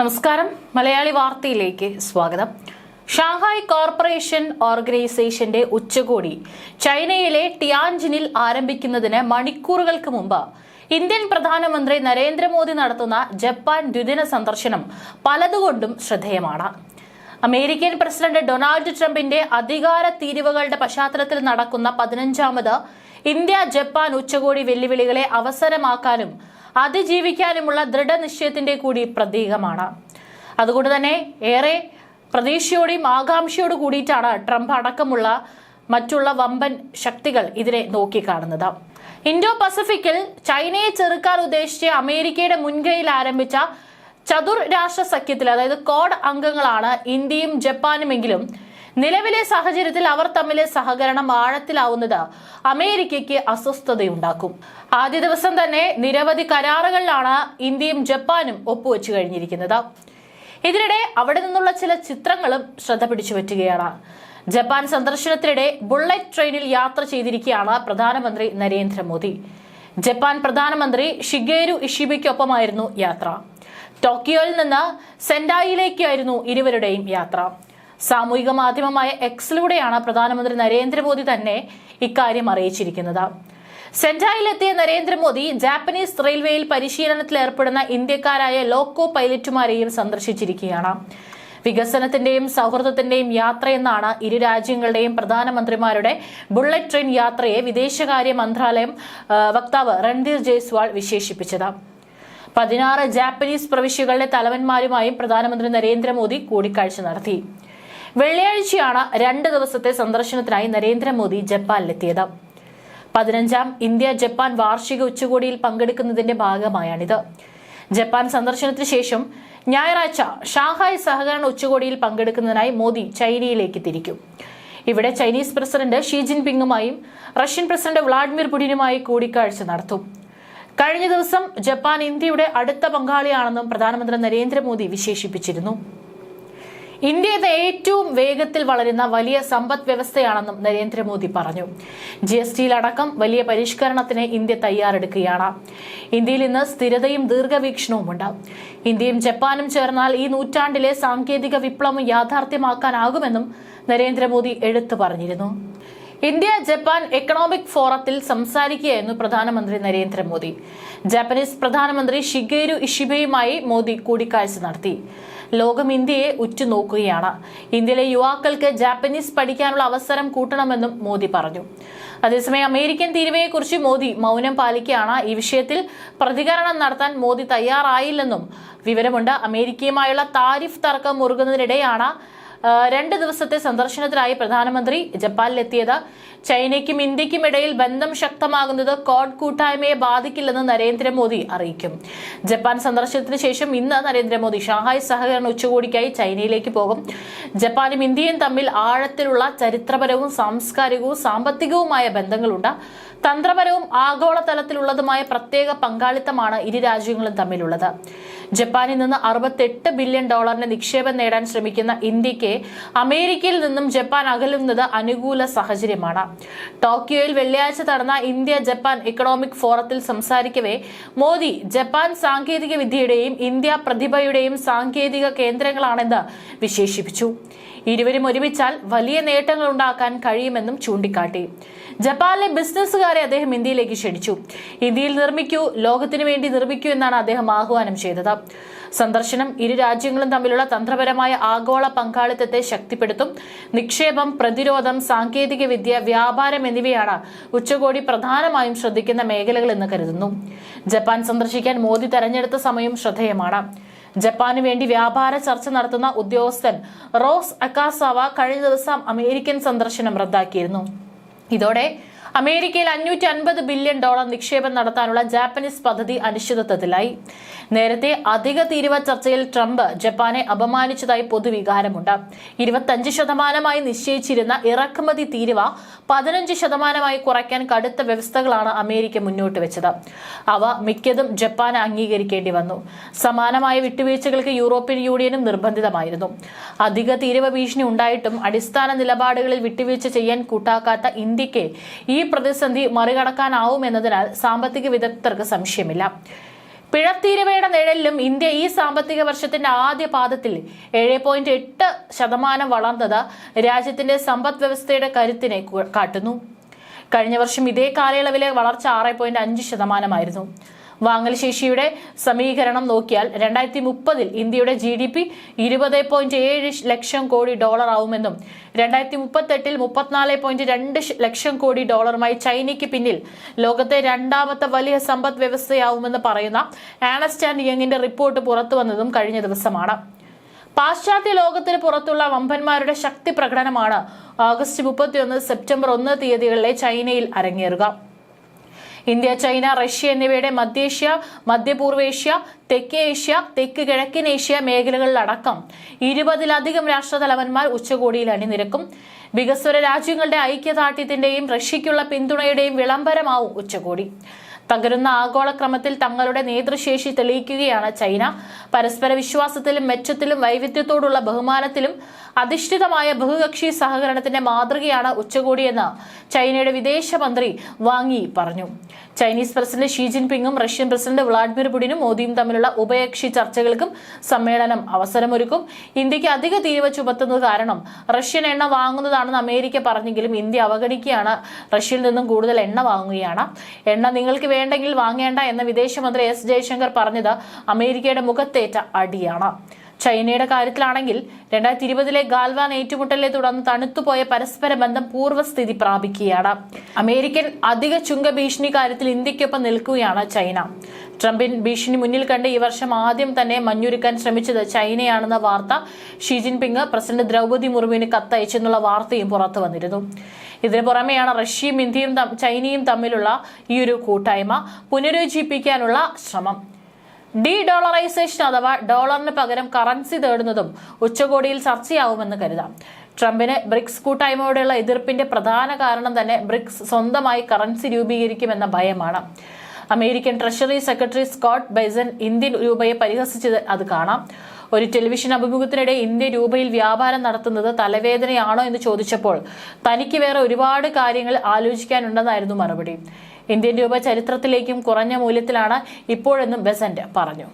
നമസ്കാരം. മലയാളി വാർത്തയിലേക്ക് സ്വാഗതം. ഷാങ്ഹായ് കോർപ്പറേഷൻ ഓർഗനൈസേഷന്റെ ഉച്ചകോടി ചൈനയിലെ ടിയാൻജിനിൽ ആരംഭിക്കുന്നതിന് മണിക്കൂറുകൾക്ക് മുമ്പ് ഇന്ത്യൻ പ്രധാനമന്ത്രി നരേന്ദ്രമോദി നടത്തുന്ന ജപ്പാൻ ദ്വിദിന സന്ദർശനം പലതുകൊണ്ടും ശ്രദ്ധേയമാണ്. അമേരിക്കൻ പ്രസിഡന്റ് ഡൊണാൾഡ് ട്രംപിന്റെ അധികാര തീരുവകളുടെ പശ്ചാത്തലത്തിൽ നടക്കുന്ന പതിനഞ്ചാമത് ഇന്ത്യ ജപ്പാൻ ഉച്ചകോടി വെല്ലുവിളികളെ അവസരമാക്കാനും അതിജീവിക്കാനുമുള്ള ദൃഢനിശ്ചയത്തിന്റെ കൂടി പ്രതീകമാണ്. അതുകൊണ്ട് തന്നെ ഏറെ പ്രതീക്ഷയോടെയും ആകാംക്ഷയോട് കൂടിയിട്ടാണ് ട്രംപ് അടക്കമുള്ള മറ്റുള്ള വമ്പൻ ശക്തികൾ ഇതിനെ നോക്കിക്കാണുന്നത്. ഇൻഡോ പസഫിക്കിൽ ചൈനയെ ചെറുക്കാൻ ഉദ്ദേശിച്ച് അമേരിക്കയുടെ മുൻകൈയിൽ ആരംഭിച്ച ചതുർ രാഷ്ട്ര സഖ്യത്തിൽ അതായത് കോഡ് അംഗങ്ങളാണ് ഇന്ത്യയും ജപ്പാനുമെങ്കിലും നിലവിലെ സാഹചര്യത്തിൽ അവർ തമ്മിലെ സഹകരണം ആഴത്തിലാവുന്നത് അമേരിക്കയ്ക്ക് അസ്വസ്ഥതയുണ്ടാക്കും. ആദ്യ ദിവസം തന്നെ നിരവധി കരാറുകളിലാണ് ഇന്ത്യയും ജപ്പാനും ഒപ്പുവെച്ചു കഴിഞ്ഞിരിക്കുന്നത്. ഇതിനിടെ അവിടെ നിന്നുള്ള ചില ചിത്രങ്ങളും ശ്രദ്ധ പിടിച്ചു പറ്റുകയാണ്. ജപ്പാൻ സന്ദർശനത്തിനിടെ ബുള്ളറ്റ് ട്രെയിനിൽ യാത്ര ചെയ്തിരിക്കുകയാണ് പ്രധാനമന്ത്രി നരേന്ദ്രമോദി. ജപ്പാൻ പ്രധാനമന്ത്രി ഷിഗേരു ഇഷിബയ്ക്കൊപ്പമായിരുന്നു യാത്ര. ടോക്കിയോയിൽ നിന്ന് സെൻഡായിലേക്കായിരുന്നു ഇരുവരുടെയും യാത്ര. സാമൂഹിക മാധ്യമമായ എക്സിലൂടെയാണ് പ്രധാനമന്ത്രി നരേന്ദ്രമോദി തന്നെ ഇക്കാര്യം അറിയിച്ചിരിക്കുന്നത്. സെൻഡായിലെത്തിയ നരേന്ദ്രമോദി ജാപ്പനീസ് റെയിൽവേയിൽ പരിശീലനത്തിൽ ഏർപ്പെടുന്ന ഇന്ത്യക്കാരായ ലോക്കോ പൈലറ്റുമാരെയും സന്ദർശിച്ചിരിക്കുകയാണ്. വികസനത്തിന്റെയും സൗഹൃദത്തിന്റെയും യാത്രയെന്നാണ് ഇരു രാജ്യങ്ങളുടെയും പ്രധാനമന്ത്രിമാരുടെ ബുള്ളറ്റ് ട്രെയിൻ യാത്രയെ വിദേശകാര്യ മന്ത്രാലയം വക്താവ് രൺധീർ ജയ്സ്വാൾ വിശേഷിപ്പിച്ചത്. പതിനാറ് ജാപ്പനീസ് പ്രവിശ്യകളുടെ തലവന്മാരുമായും പ്രധാനമന്ത്രി നരേന്ദ്രമോദി കൂടിക്കാഴ്ച നടത്തി. വെള്ളിയാഴ്ചയാണ് രണ്ട് ദിവസത്തെ സന്ദർശനത്തിനായി നരേന്ദ്രമോദി ജപ്പാനിലെത്തിയത്. പതിനഞ്ചാം ഇന്ത്യ ജപ്പാൻ വാർഷിക ഉച്ചകോടിയിൽ പങ്കെടുക്കുന്നതിന്റെ ഭാഗമായാണിത്. ജപ്പാൻ സന്ദർശനത്തിന് ശേഷം ഞായറാഴ്ച ഷാങ്ഹായ് സഹകരണ ഉച്ചകോടിയിൽ പങ്കെടുക്കുന്നതിനായി മോദി ചൈനയിലേക്ക് തിരിക്കും. ഇവിടെ ചൈനീസ് പ്രസിഡന്റ് ഷീ ജിൻപിങ്ങുമായും റഷ്യൻ പ്രസിഡന്റ് വ്ളാഡിമിർ പുടിനുമായി കൂടിക്കാഴ്ച നടത്തും. കഴിഞ്ഞ ദിവസം ജപ്പാൻ ഇന്ത്യയുടെ അടുത്ത പങ്കാളിയാണെന്നും പ്രധാനമന്ത്രി നരേന്ദ്രമോദി വിശേഷിപ്പിച്ചിരുന്നു. ഇന്ത്യ ഇത് ഏറ്റവും വേഗത്തിൽ വളരുന്ന വലിയ സമ്പദ് വ്യവസ്ഥയാണെന്നും നരേന്ദ്രമോദി പറഞ്ഞു. ജി എസ് ടിയിലടക്കം വലിയ പരിഷ്കരണത്തിന് ഇന്ത്യ തയ്യാറെടുക്കുകയാണ്. ഇന്ത്യയിൽ ഇന്ന് സ്ഥിരതയും ദീർഘവീക്ഷണവുമുണ്ട് ഇന്ത്യയും ജപ്പാനും ചേർന്നാൽ ഈ നൂറ്റാണ്ടിലെ സാങ്കേതിക വിപ്ലവം യാഥാർത്ഥ്യമാക്കാനാകുമെന്നും നരേന്ദ്രമോദി എടുത്തു പറഞ്ഞിരുന്നു. ഇന്ത്യ ജപ്പാൻ എക്കണോമിക് ഫോറത്തിൽ സംസാരിക്കുകയായിരുന്നു പ്രധാനമന്ത്രി നരേന്ദ്രമോദി. ജാപ്പനീസ് പ്രധാനമന്ത്രി ഷിഗേരു ഇഷിബയുമായി മോദി കൂടിക്കാഴ്ച നടത്തി. ലോകം ഇന്ത്യയെ ഉറ്റുനോക്കുകയാണ്. ഇന്ത്യയിലെ യുവാക്കൾക്ക് ജാപ്പനീസ് പഠിക്കാനുള്ള അവസരം കൂട്ടണമെന്നും മോദി പറഞ്ഞു. അതേസമയം അമേരിക്കൻ തീരുവയെക്കുറിച്ച് മോദി മൗനം പാലിക്കുകയാണ്. ഈ വിഷയത്തിൽ പ്രതികരണം നടത്താൻ മോദി തയ്യാറായില്ലെന്നും വിവരമുണ്ട്. അമേരിക്കയുമായുള്ള താരിഫ് തർക്കം മുറുകുന്നതിനിടെയാണ് രണ്ട് ദിവസത്തെ സന്ദർശനത്തിനായി പ്രധാനമന്ത്രി ജപ്പാനിലെത്തിയത്. ചൈനയ്ക്കും ഇന്ത്യക്കും ഇടയിൽ ബന്ധം ശക്തമാകുന്നത് കോഡ് കൂട്ടായ്മയെ ബാധിക്കില്ലെന്ന് നരേന്ദ്രമോദി അറിയിക്കും. ജപ്പാൻ സന്ദർശനത്തിന് ശേഷം ഇന്ന് നരേന്ദ്രമോദി ഷാങ്ഹായ് സഹകരണ ഉച്ചകോടിക്കായി ചൈനയിലേക്ക് പോകും. ജപ്പാനും ഇന്ത്യയും തമ്മിൽ ആഴത്തിലുള്ള ചരിത്രപരവും സാംസ്കാരികവും സാമ്പത്തികവുമായ ബന്ധങ്ങളുണ്ട്. തന്ത്രപരവും ആഗോളതലത്തിലുള്ളതുമായ പ്രത്യേക പങ്കാളിത്തമാണ് ഇരു രാജ്യങ്ങളും തമ്മിലുള്ളത്. ജപ്പാനിൽ നിന്ന് അറുപത്തെട്ട് ബില്യൺ ഡോളറിന്റെ നിക്ഷേപം നേടാൻ ശ്രമിക്കുന്ന ഇന്ത്യയ്ക്ക് അമേരിക്കയിൽ നിന്നും ജപ്പാൻ അകലുന്നത് അനുകൂല സാഹചര്യമാണ്. ടോക്കിയോയിൽ വെള്ളിയാഴ്ച നടന്ന ഇന്ത്യ ജപ്പാൻ ഇക്കണോമിക് ഫോറത്തിൽ സംസാരിക്കവേ മോദി ജപ്പാൻ സാങ്കേതിക വിദ്യയുടെയും ഇന്ത്യ പ്രതിഭയുടെയും സാങ്കേതിക കേന്ദ്രങ്ങളാണെന്ന് വിശേഷിപ്പിച്ചു. ഇരുവരും ഒരുമിച്ചാൽ വലിയ നേട്ടങ്ങൾ ഉണ്ടാക്കാൻ കഴിയുമെന്നും ചൂണ്ടിക്കാട്ടി. ജപ്പാനിലെ ബിസിനസ്സുകാരെ അദ്ദേഹം ഇന്ത്യയിലേക്ക് ക്ഷണിച്ചു. ഇന്ത്യയിൽ നിർമ്മിക്കൂ ലോകത്തിനു വേണ്ടി നിർമ്മിക്കൂ എന്നാണ് അദ്ദേഹം ആഹ്വാനം ചെയ്തത്. സന്ദർശനം ഇരു രാജ്യങ്ങളും തമ്മിലുള്ള തന്ത്രപരമായ ആഗോള പങ്കാളിത്തത്തെ ശക്തിപ്പെടുത്തും. നിക്ഷേപം പ്രതിരോധം സാങ്കേതികവിദ്യ വ്യാപാരം എന്നിവയാണ് ഉച്ചകോടി പ്രധാനമായും ശ്രദ്ധിക്കുന്ന മേഖലകൾ എന്ന് കരുതുന്നു. ജപ്പാൻ സന്ദർശിക്കാൻ മോദി തെരഞ്ഞെടുത്ത സമയം ശ്രദ്ധേയമാണ്. ജപ്പാന് വേണ്ടി വ്യാപാര ചർച്ച നടത്തുന്ന ഉദ്യോഗസ്ഥൻ റോസ് അക്കാസാവ കഴിഞ്ഞ ദിവസം അമേരിക്കൻ സന്ദർശനം റദ്ദാക്കിയിരുന്നു. ഇതോടെ അമേരിക്കയിൽ അഞ്ഞൂറ്റി അൻപത് ബില്യൺ ഡോളർ നിക്ഷേപം നടത്താനുള്ള ജാപ്പനീസ് പദ്ധതി അനിശ്ചിതത്വത്തിലായി. നേരത്തെ അധിക തീരുവ ചർച്ചയിൽ ട്രംപ് ജപ്പാനെ അപമാനിച്ചതായി പൊതുവികാരമുണ്ട്. ഇരുപത്തഞ്ച് ശതമാനമായി നിശ്ചയിച്ചിരുന്ന ഇറക്കുമതി തീരുവ പതിനഞ്ച് ശതമാനമായി കുറയ്ക്കാൻ കടുത്ത വ്യവസ്ഥകളാണ് അമേരിക്ക മുന്നോട്ട് വെച്ചത്. അവ മിക്കതും ജപ്പാൻ അംഗീകരിക്കേണ്ടി വന്നു. സമാനമായ വിട്ടുവീഴ്ചകൾക്ക് യൂറോപ്യൻ യൂണിയനും നിർബന്ധിതമായിരുന്നു. അധിക തീരുവ ഭീഷണി ഉണ്ടായിട്ടും അടിസ്ഥാന നിലപാടുകളിൽ വിട്ടുവീഴ്ച ചെയ്യാൻ കൂട്ടാക്കാത്ത ഇന്ത്യയ്ക്ക് ഈ പ്രതിസന്ധി മറികടക്കാനാവുമെന്നതിനാൽ സാമ്പത്തിക വിദഗ്ധർക്ക് സംശയമില്ല. പിഴത്തീരുവയുടെ നിഴലിലും ഇന്ത്യ ഈ സാമ്പത്തിക വർഷത്തിന്റെ ആദ്യ പാദത്തിൽ ഏഴ് പോയിന്റ് എട്ട് ശതമാനം വളർന്നത് രാജ്യത്തിന്റെ സമ്പദ് വ്യവസ്ഥയുടെ കരുത്തിനെ കാട്ടുന്നു. കഴിഞ്ഞ വർഷം ഇതേ കാലയളവിലെ വളർച്ച ആറ് പോയിന്റ് അഞ്ച് ശതമാനമായിരുന്നു. വാങ്ങൽ ശേഷിയുടെ സമീകരണം നോക്കിയാൽ രണ്ടായിരത്തി മുപ്പതിൽ ഇന്ത്യയുടെ ജി ഡി പി ഇരുപത് പോയിന്റ് ഏഴ് ലക്ഷം കോടി ഡോളർ ആവുമെന്നും രണ്ടായിരത്തി മുപ്പത്തെട്ടിൽ മുപ്പത്തിനാല് പോയിന്റ് രണ്ട് ലക്ഷം കോടി ഡോളറുമായി ചൈനയ്ക്ക് പിന്നിൽ ലോകത്തെ രണ്ടാമത്തെ വലിയ സമ്പദ് വ്യവസ്ഥയാവുമെന്ന് പറയുന്ന ആനസ്റ്റ് ആൻഡ് യങ്ങിന്റെ റിപ്പോർട്ട് പുറത്തു വന്നതും കഴിഞ്ഞ ദിവസമാണ്. പാശ്ചാത്യ ലോകത്തിന് പുറത്തുള്ള വമ്പന്മാരുടെ ശക്തി പ്രകടനമാണ് ഓഗസ്റ്റ് മുപ്പത്തിയൊന്ന് സെപ്റ്റംബർ ഒന്ന് തീയതികളിലെ ചൈനയിൽ അരങ്ങേറുക. ഇന്ത്യ ചൈന റഷ്യ എന്നിവയുടെ മധ്യേഷ്യ മധ്യപൂർവേഷ്യ തെക്കേ ഏഷ്യ തെക്ക് കിഴക്കൻ ഏഷ്യ മേഖലകളിലടക്കം ഇരുപതിലധികം രാഷ്ട്രതലവന്മാർ ഉച്ചകോടിയിൽ അണിനിരക്കും വികസ്വര രാജ്യങ്ങളുടെ ഐക്യദാർഢ്യത്തിന്റെയും റഷ്യയ്ക്കുള്ള പിന്തുണയുടെയും വിളംബരമാവും ഉച്ചകോടി. തകരുന്ന ആഗോളക്രമത്തിൽ തങ്ങളുടെ നേതൃശേഷി തെളിയിക്കുകയാണ് ചൈന. പരസ്പര വിശ്വാസത്തിലും മെച്ചത്തിലും വൈവിധ്യത്തോടുള്ള ബഹുമാനത്തിലും അധിഷ്ഠിതമായ ബഹുകക്ഷി സഹകരണത്തിന്റെ മാതൃകയാണ് ഉച്ചകോടിയെന്ന് ചൈനയുടെ വിദേശമന്ത്രി വാങ്ങി പറഞ്ഞു. ചൈനീസ് പ്രസിഡന്റ് ഷീ ജിൻപിങ്ങും റഷ്യൻ പ്രസിഡന്റ് വ്ളാഡിമിർ പുടിനും മോദിയും തമ്മിലുള്ള ഉഭയകക്ഷി ചർച്ചകൾക്കും സമ്മേളനം അവസരമൊരുക്കും. ഇന്ത്യയ്ക്ക് അധിക തീരുവ ചുമത്തുന്നത് കാരണം റഷ്യൻ എണ്ണ വാങ്ങുന്നതാണെന്ന് അമേരിക്ക പറഞ്ഞെങ്കിലും ഇന്ത്യ അവഗണിക്കുകയാണ്. റഷ്യയിൽ നിന്നും കൂടുതൽ എണ്ണ വാങ്ങുകയാണ്. എണ്ണ നിങ്ങൾക്ക് വേണ്ടെങ്കിൽ വാങ്ങേണ്ട എന്ന് വിദേശമന്ത്രി എസ് ജയശങ്കർ പറഞ്ഞത് അമേരിക്കയുടെ മുഖത്തേറ്റ അടിയാണ്. ചൈനയുടെ കാര്യത്തിലാണെങ്കിൽ രണ്ടായിരത്തി ഇരുപതിലെ ഗാൽവാൻ ഏറ്റുമുട്ടലിനെ തുടർന്ന് തണുത്തുപോയ പരസ്പര ബന്ധം പൂർവസ്ഥിതി പ്രാപിക്കുകയാണ്. അമേരിക്കൻ അധിക ചുങ്ക ഭീഷണി കാര്യത്തിൽ ഇന്ത്യക്കൊപ്പം നിൽക്കുകയാണ് ചൈന. ട്രംപിൻ ഭീഷണി മുന്നിൽ കണ്ട് ഈ വർഷം ആദ്യം തന്നെ മഞ്ഞുരുക്കാൻ ശ്രമിച്ചത് ചൈനയാണെന്ന വാർത്ത ഷീ ജിൻപിങ് പ്രസിഡന്റ് ദ്രൗപദി മുർമുവിന് കത്തയച്ചെന്നുള്ള വാർത്തയും പുറത്തു വന്നിരുന്നു. ഇതിനു പുറമെയാണ് റഷ്യയും ഇന്ത്യയും ചൈനയും തമ്മിലുള്ള ഈ ഒരു കൂട്ടായ്മ പുനരുജ്ജീവിപ്പിക്കാനുള്ള ശ്രമം. ഡി ഡോളറൈസേഷൻ അഥവാ ഡോളറിന് പകരം കറൻസി തേടുന്നതും ഉച്ചകോടിയിൽ ചർച്ചയാവുമെന്ന് കരുതാം. ട്രംപിന് ബ്രിക്സ് കൂട്ടായ്മയോടുള്ള എതിർപ്പിന്റെ പ്രധാന കാരണം തന്നെ ബ്രിക്സ് സ്വന്തമായി കറൻസി രൂപീകരിക്കുമെന്ന ഭയമാണ്. American treasury secretary Scott Bessent Indian രൂപയെ പരിഹസിച്ചത് അത് കാണാം. ഒരു ടെലിവിഷൻ അഭിമുഖത്തിനിടെ ഇന്ത്യ രൂപയിൽ വ്യാപാരം നടത്തുന്നത് തലവേദനയാണോ എന്ന് ചോദിച്ചപ്പോൾ തനിക്ക് വേറെ ഒരുപാട് കാര്യങ്ങൾ ആലോചിക്കാനുണ്ടെന്നായിരുന്നു മറുപടി. ഇന്ത്യൻ രൂപ ചരിത്രത്തിലേക്കും കുറഞ്ഞ മൂല്യത്തിലാണ് ഇപ്പോഴെന്നും ബെസന്റ് പറഞ്ഞു.